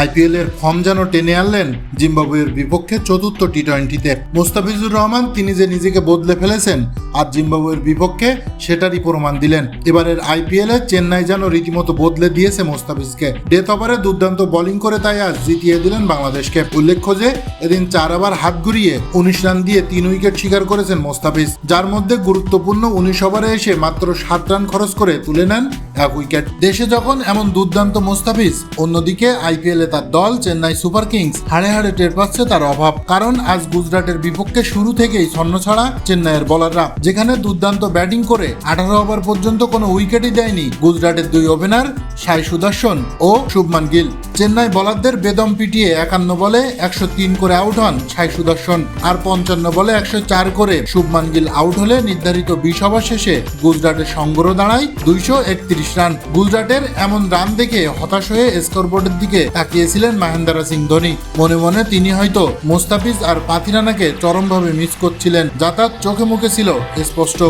IPL এর form যেন টেনে আনলেন জিম্বাবুয়ের বিপক্ষে চতুর্থ টি টোয়েন্টিতে মোস্তাফিজুর রহমান, তিনি যে নিজেকে বদলে ফেলেছেন, আর জিম্বাবুয়ের বিপক্ষে সেটারই প্রমাণ দিলেন। এবারের আইপিএল চেন্নাই যেন রীতিমতো বদলে দিয়েছে মোস্তাফিজকে। ডেথ ওভারে দুর্দান্ত বোলিং করে তাই আজ জিতিয়ে দিলেন বাংলাদেশকে। উল্লেখ্য যে, এদিন চার ওভার হাত ঘুরিয়ে উনিশ রান দিয়ে তিন উইকেট শিকার করেছেন মোস্তাফিজ। যার মধ্যে গুরুত্বপূর্ণ উনিশ ওভারে এসে মাত্র সাত রান খরচ করে তুলে নেন এক উইকেট। দেশে যখন এমন দুর্দান্ত মোস্তাফিজ, অন্যদিকে আইপিএল তার দল চেন্নাই সুপার কিংস হাড়ে হাড়ে টের পাচ্ছে তার অভাব। কারণ আজ গুজরাটের বিপক্ষে শুরু থেকেই ছন্ন ছাড়া চেন্নাইয়ের বলাররা। যেখানে দুর্দান্ত ব্যাটিং করে আঠারো ওভার পর্যন্ত কোনো উইকেটই দেয়নি গুজরাটের দুই ওপেনার সাই সুদর্শন ও শুভমান গিল। চেন্নাই বলারদের বেদম পিটিয়ে একান্ন বলে একশো তিন করে আউট হন সাই সুদর্শন। আর পঞ্চান্ন বলে একশো চার করে শুভমান গিল আউট হলে নির্ধারিত বিশ ওভার শেষে গুজরাটের সংগ্রহ দাঁড়ায় দুইশো একত্রিশ রান। গুজরাটের এমন রান দেখে হতাশ হয়ে স্কোরবোর্ডের দিকে তাকিয়েছিলেন মাহেন্দ্রা সিং ধোনি। মনে মনে তিনি হয়তো মোস্তাফিজ আর পাথিরানাকে চরমভাবে মিস করছিলেন যাতায়াত চোখে মুখে ছিল স্পষ্ট।